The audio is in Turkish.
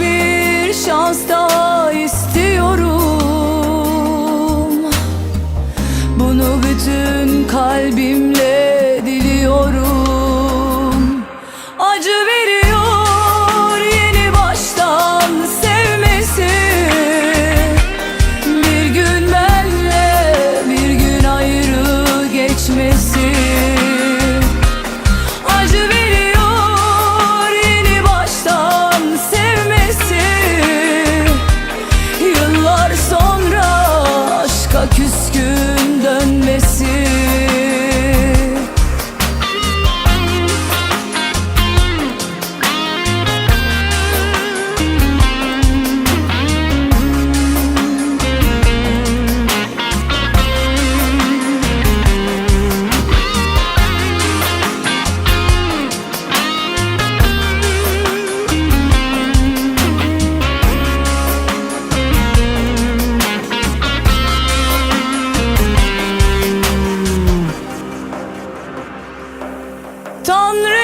bir şans daha istiyorum. Bunu bütün kalbim Tanrı